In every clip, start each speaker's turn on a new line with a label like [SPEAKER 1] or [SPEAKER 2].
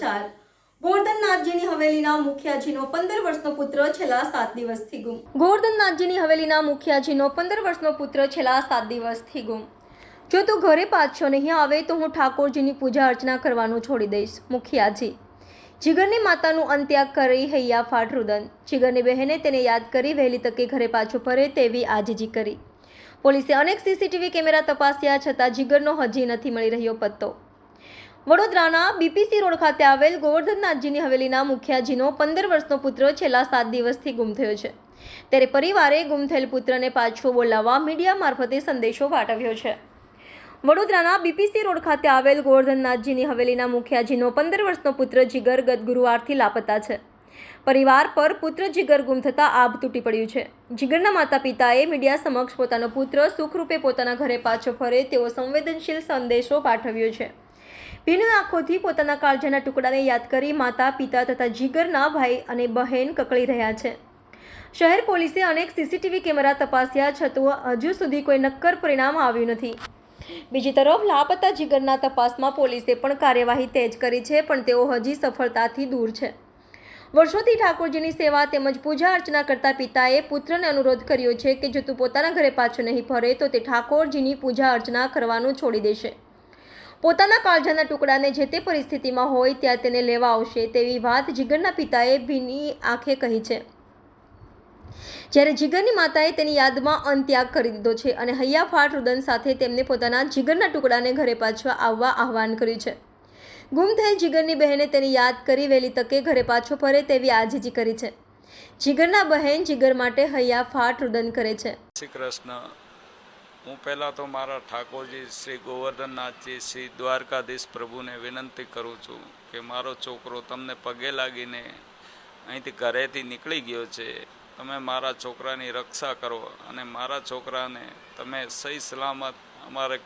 [SPEAKER 1] સમાચાર. ગોવર્ધનનાથજીની હવેલીના મુખિયાજીનો પંદર વર્ષનો પુત્ર છેલ્લા સાત દિવસથી ગુમ. ગોવર્ધનનાથજીની હવેલીના મુખિયાજીનો પંદર વર્ષનો પુત્ર છેલ્લા સાત દિવસથી ગુમ. જો તું ઘરે પાછો નહીં આવે તો હું ઠાકોરજીની પૂજા અર્ચના કરવાનું છોડી દઈશ, મુખિયાજી. જીગરની માતાનું અંત્યાગ કરી હૈયા ફાટ રુદન. જીગરની બહેને તેને યાદ કરી વહેલી તકે ઘરે પાછો ફરે તેવી આજીજી કરી. પોલીસે અનેક સીસીટીવી કેમેરા તપાસ્યા છતાં જીગરનો હજી નથી મળી રહ્યો પત્તો. વડોદરાના બીપીસી રોડ ખાતે આવેલ ગોવર્ધનનાથજીની હવેલીના મુખિયાજીનો પંદર વર્ષનો પુત્ર છેલ્લા સાત દિવસથી ગુમ થયો છે. ત્યારે પરિવારે ગુમ થયેલ પુત્રને પાછો બોલાવવા મીડિયા મારફતે સંદેશો પાઠવ્યો છે. વડોદરાના બીપીસી રોડ ખાતે આવેલ ગોવર્ધનનાથજીની હવેલીના મુખિયાજીનો પંદર વર્ષનો પુત્ર જીગર ગત ગુરુવારથી લાપતા છે. પરિવાર પર પુત્ર જીગર ગુમ થતાં આભ તૂટી પડ્યું છે. જીગરના માતા પિતાએ મીડિયા સમક્ષ પોતાનો પુત્ર સુખરૂપે પોતાના ઘરે પાછો ફરે તેવો સંવેદનશીલ સંદેશો પાઠવ્યો છે. ભીન આંખોથી પોતાના કાળજાના ટુકડાને યાદ કરી માતા, પિતા તથા જીગરના ભાઈ અને બહેન કકળી રહ્યા છે. શહેર પોલીસે અનેક સીસીટીવી કેમેરા તપાસ્યા, છતાં હજુ સુધી કોઈ નક્કર પરિણામ આવ્યું નથી. બીજી તરફ, લાપતા જીગરના તપાસમાં પોલીસે પણ કાર્યવાહી તેજ કરી છે, પણ તેઓ હજી સફળતાથી દૂર છે. વર્ષોથી ઠાકોરજીની સેવા તેમજ પૂજા અર્ચના કરતા પિતાએ પુત્રને અનુરોધ કર્યો છે કે જો તું પોતાના ઘરે પાછો નહીં ફરે, તો તે ઠાકોરજીની પૂજા અર્ચના કરવાનું છોડી દેશે. પોતાના કાળજાના ટુકડાને જે તે પરિસ્થિતિમાં હોય ત્યાં તેને લેવા આવશે તેવી વાત જીગરના પિતાએ ભીની આંખે કહી છે. જ્યારે જીગરની માતાએ તેની યાદમાં અંત્યાગ કરી દીધો છે અને હૈયાફાટ રુદન સાથે તેમને પોતાના જીગરના ટુકડાને ઘરે પાછા આવવા આહવાન કર્યું છે. ગુમ થયેલ જીગરની બહેને તેની યાદ કરી વહેલી તકે ઘરે પાછો ફરે તેવી આજીજી કરી છે. જીગરના બહેન જીગર માટે હૈયાફાટ રુદન કરે છે.
[SPEAKER 2] શ્રી કૃષ્ણ. હું પહેલાં તો મારા ઠાકોરજી શ્રી ગોવર્ધનનાથજી, શ્રી દ્વારકાધીશ પ્રભુને વિનંતી કરું છું કે મારો છોકરો તમને પગે લાગીને અહીંથી ઘરેથી નીકળી ગયો છે. તમે મારા છોકરાની રક્ષા કરો અને મારા છોકરાને તમે સહી સલામત અમારે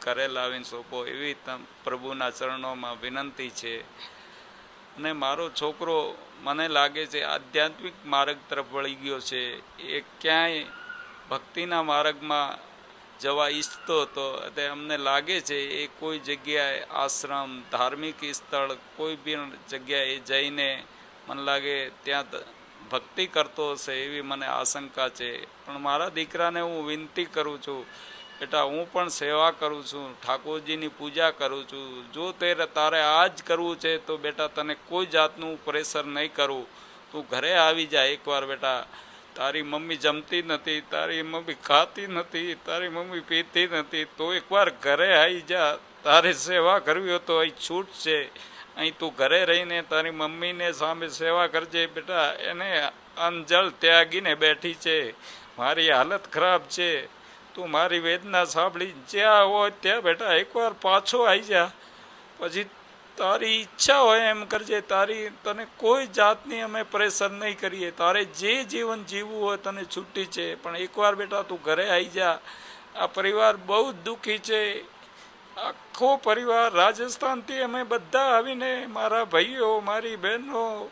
[SPEAKER 2] ઘરે લાવીને સોંપો એવી તમ પ્રભુના ચરણોમાં વિનંતી છે. અને મારો છોકરો મને લાગે છે આધ્યાત્મિક માર્ગ તરફ વળી ગયો છે. એ ક્યાંય ભક્તિના માર્ગમાં જવા ઈચ્છતો હતો. તે અમને લાગે છે એ કોઈ જગ્યાએ આશ્રમ, ધાર્મિક સ્થળ, કોઈ બી જગ્યાએ જઈને મને લાગે ત્યાં ભક્તિ કરતો હશે એવી મને આશંકા છે. પણ મારા દીકરાને હું વિનંતી કરું છું, બેટા હું પણ સેવા કરું છું, ઠાકોરજીની પૂજા કરું છું. જો તે તારે આ જ કરવું છે તો બેટા તને કોઈ જાતનું પ્રેશર નહીં કરું. તું ઘરે આવી જા એકવાર બેટા. તારી મમ્મી જમતી નથી, તારી મમ્મી ખાતી નથી, તારી મમ્મી પીતી નથી. તો એકવાર ઘરે આવી જા, તારે સેવા કરવી હોય તો અહીં છૂટ છે અહીં તું ઘરે રહીને તારી મમ્મીને સામે સેવા કરજે બેટા, એને અંજળ ત્યાગીને બેઠી છે. મારી હાલત ખરાબ છે. તું મારી વેદના સાંભળી, જ્યાં હોય ત્યાં બેટા, એકવાર પાછો આવી જા. પછી તારી ઈચ્છા હોય એમ કરજે, તારી, તને કોઈ જાતની અમે પ્રેશર નહીં કરીએ. તારે જે જીવન જીવવું હોય તને છૂટી છે. પણ એકવાર બેટા તું ઘરે આવી જા. આ પરિવાર બહુ જ દુઃખી છે. આખો પરિવાર રાજસ્થાનથી અમે બધા આવીને મારા ભાઈઓ, મારી બહેનો,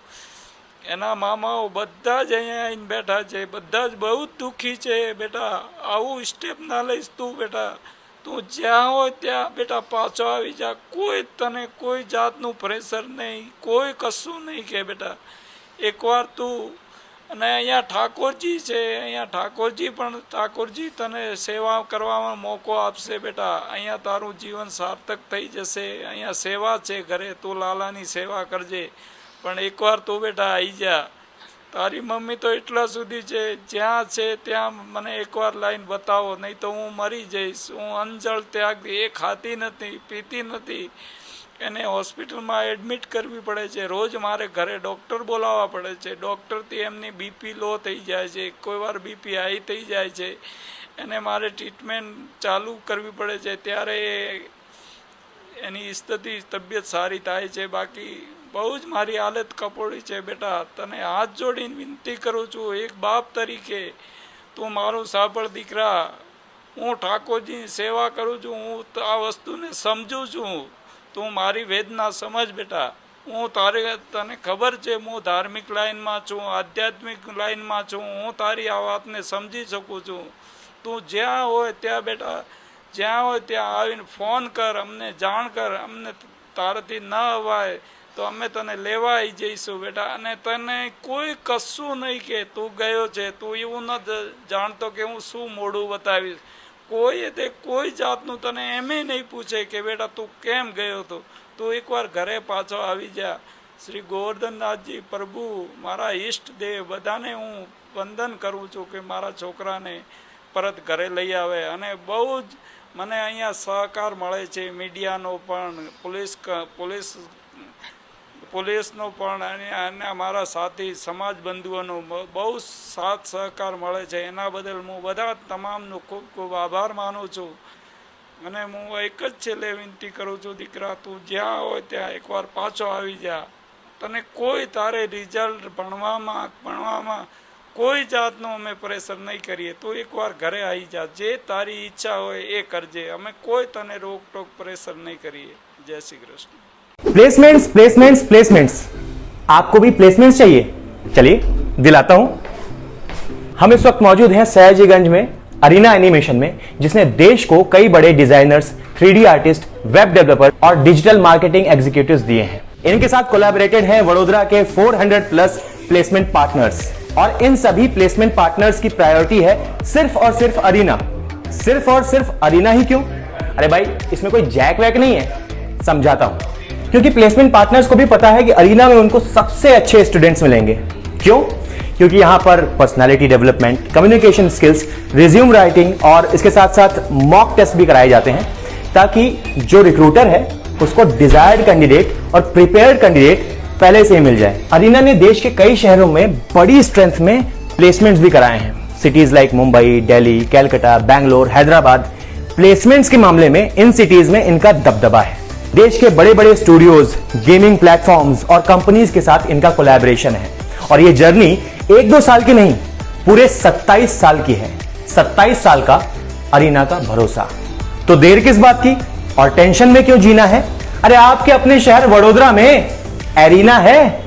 [SPEAKER 2] એના મામાઓ બધા જ અહીંયા આવીને બેઠા છે. બધા જ બહુ જ દુઃખી છે. બેટા, આવું સ્ટેપ ના લઈશ તું બેટા. તું જ્યાં હોય ત્યાં બેટા પાછો આવી જા. કોઈ તને કોઈ જાતનું પ્રેશર નહીં, કોઈ કશું નહીં કે બેટા. એકવાર તું, અને અહીંયા ઠાકોરજી છે, અહીંયા ઠાકોરજી પણ, ઠાકોરજી તને સેવા કરવામાં મોકો આપશે બેટા. અહીંયા તારું જીવન સાર્થક થઈ જશે. અહીંયા સેવા છે ઘરે, તું લાલાની સેવા કરજે. પણ એકવાર તું બેટા આવી જા. તારી મમ્મી તો એટલા સુધી છે, જ્યાં છે ત્યાં મને એકવાર લાઈન બતાવો, નહીં તો હું મરી જઈશ. હું અંજળ ત્યાગ, એ ખાતી નથી, પીતી નથી. એને હોસ્પિટલમાં એડમિટ કરવી પડે છે. રોજ મારે ઘરે ડૉક્ટર બોલાવવા પડે છે. ડૉક્ટરથી એમની બીપી લો થઈ જાય છે. કોઈ વાર બીપી હાઈ થઈ જાય છે. એને મારે ટ્રીટમેન્ટ ચાલુ કરવી પડે છે. ત્યારે એની સ્થિતિ, તબિયત સારી થાય છે. બાકી બહુ જ મારી હાલત કપોળી છે બેટા. તને હાથ જોડીને વિનંતી કરું છું, એક બાપ તરીકે તું મારું સાંભળ દીકરા. હું ઠાકોરજીની સેવા કરું છું, હું આ વસ્તુને સમજું છું. તું મારી વેદના સમજ બેટા. હું તારે, તને ખબર છે, હું ધાર્મિક લાઈનમાં છું, આધ્યાત્મિક લાઈનમાં છું. હું તારી આ વાતને સમજી શકું છું. તું જ્યાં હોય ત્યાં બેટા, જ્યાં હોય ત્યાં આવીને ફોન કર, અમને જાણ કર. અમને તારાથી ન અવાય. તો અમે તને લેવા આવી જઈશું, બેટા. અને તને કોઈ કશું નહીં કે તું ગયો છે, તું એવું ન જાણતો કે હું શું મોડું બતાવીશ. કોઈ તે કોઈ જાતનું તને એમે નહીં પૂછે કે, બેટા, તું કેમ ગયો હતો? તું એકવાર ઘરે પાછો આવી જા. શ્રી ગોવર્ધનનાથજી, પ્રભુ, મારા ઈષ્ટ દેવ, બધાને હું વંદન કરું છું કે મારા છોકરાને પરત ઘરે લઈ આવે. અને બહુ જ મને અહીંયા સહકાર મળે છે મીડિયાનો પણ, પોલીસ પોલીસ પોલીસનો પણ અને અને અમારા સાથી સમાજ બંધુઓનો બહુ સાથ સહકાર મળે છે. એના બદલ હું બધા તમામનો ખૂબ ખૂબ આભાર માનું છું. અને હું એક જ છેલ્લે વિનંતી કરું છું, દીકરા, તું જ્યાં હોય ત્યાં એકવાર પાછો આવી જા. તને કોઈ તારે રિઝલ્ટ ભણવામાં ભણવામાં કોઈ જાતનું અમે પ્રેશર નહીં કરીએ. તું એકવાર ઘરે આવી જા. જે તારી ઈચ્છા હોય એ કરજે. અમે કોઈ તને રોકટોક પ્રેશર નહીં કરીએ. જય Shri Krishna.
[SPEAKER 3] Placements placements placements. आपको भी प्लेसमेंट्स चाहिए। चलिए, दिलाता हूँ। हम इस वक्त मौजूद हैं सयाजीगंज में, अरीना एनिमेशन में, जिसने देश को कई बड़े designers 3D artist, web developer और डिजिटल मार्केटिंग एग्जीक्यूटिव दिए हैं। इनके साथ कोलैबोरेटेड हैं वडोदरा के 400 प्लस प्लेसमेंट पार्टनर्स और इन सभी प्लेसमेंट पार्टनर्स की प्रायोरिटी है सिर्फ़ और सिर्फ़ अरीना। सिर्फ़ और सिर्फ़ अरीना ही क्यों? अरे भाई, इसमें कोई जैक वैक नहीं है। समझाता हूँ। क्योंकि प्लेसमेंट पार्टनर्स को भी पता है कि अरीना में उनको सबसे अच्छे स्टूडेंट्स मिलेंगे। क्यों? क्योंकि यहाँ पर personality development communication skills resume writing और इसके साथ साथ मॉक टेस्ट भी कराए जाते हैं ताकि जो रिक्रूटर है, उसको डिजायर्ड कैंडिडेट और प्रिपेयर्ड कैंडिडेट पहले से ही मिल जाए। अरीना ने देश के कई शहरों में बड़ी स्ट्रेंथ में प्लेसमेंट्स भी कराए हैं। Cities like Mumbai Delhi Calcutta Bangalore Hyderabad placements के मामले में इन सिटीज़ में इनका दबदबा है। देश के बड़े बड़े स्टूडियोज गेमिंग प्लेटफॉर्म्स और कंपनीज़ के साथ इनका कोलैबोरेशन है। और ये जर्नी एक दो साल की नहीं, पूरे 27 साल की है। 27 साल का अरीना का भरोसा। तो देर किस बात की? और टेंशन में क्यों जीना है? अरे आपके अपने शहर वडोदरा में एरीना है।